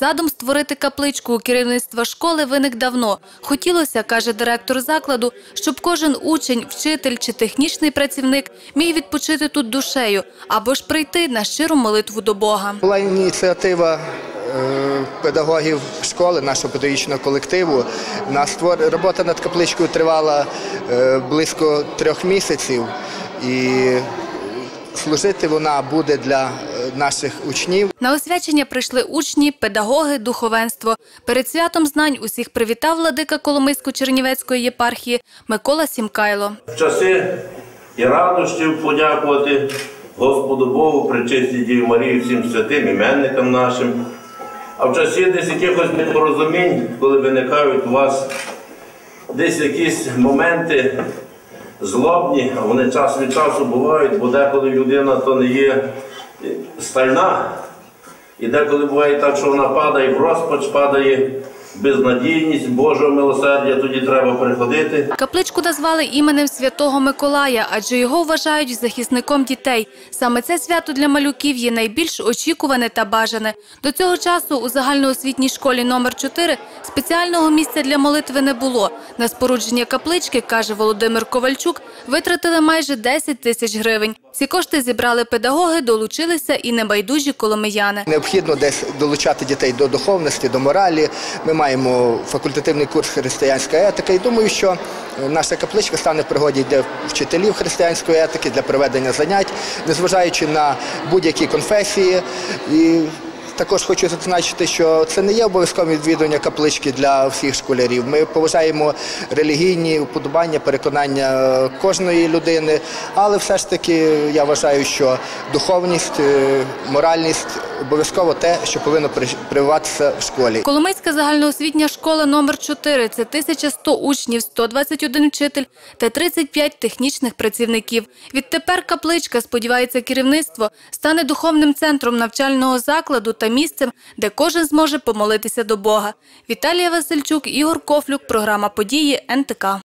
Задум створити капличку у керівництва школи виник давно. Хотілося, каже директор закладу, щоб кожен учень, вчитель чи технічний працівник міг відпочити тут душею або ж прийти на щиру молитву до Бога. Була ініціатива е, педагогів школи, нашого педагогічного колективу. Робота над капличкою тривала е, близько трьох місяців, і служити вона буде для е, наших учнів. На освячення прийшли учні, педагоги, духовенство. Перед святом знань усіх привітав владика Коломийсько-Чернівецької єпархії Микола Сімкайло. В часи і радощів подякувати Господу Богу, причистій Діві Марії, всім святим іменникам нашим. А в часі десь якихось непорозумінь, коли виникають у вас десь якісь моменти злобні, а вони час від часу бувають, бо деколи людина то не є стальна, і деколи буває так, що вона падає в розпач, падає безнадійність Божого милосердя, тоді треба приходити. Капличку назвали іменем святого Миколая, адже його вважають захисником дітей. Саме це свято для малюків є найбільш очікуване та бажане. До цього часу у загальноосвітній школі номер 4 спеціального місця для молитви не було. На спорудження каплички, каже Володимир Ковальчук, витратили майже 10 тисяч гривень. Ці кошти зібрали педагоги, долучилися і небайдужі коломияни. Необхідно десь долучати дітей до духовності, до моралі. Ми маємо факультативний курс християнська етика. І думаю, що наша капличка стане в пригоді для вчителів християнської етики для проведення занять, незважаючи на будь-які конфесії. І також хочу зазначити, що це не є обов'язкове відвідування каплички для всіх школярів. Ми поважаємо релігійні уподобання, переконання кожної людини, але все ж таки я вважаю, що духовність, е, моральність обов'язково те, що повинно при- прививатися в школі. Коломийська загальноосвітня школа номер 4 – це 1100 учнів, 121 вчитель та 35 технічних працівників. Відтепер капличка, сподівається керівництво, стане духовним центром навчального закладу та місцем, де кожен зможе помолитися до Бога. Віталія Васильчук, Ігор Кофлюк, програма «Події» НТК.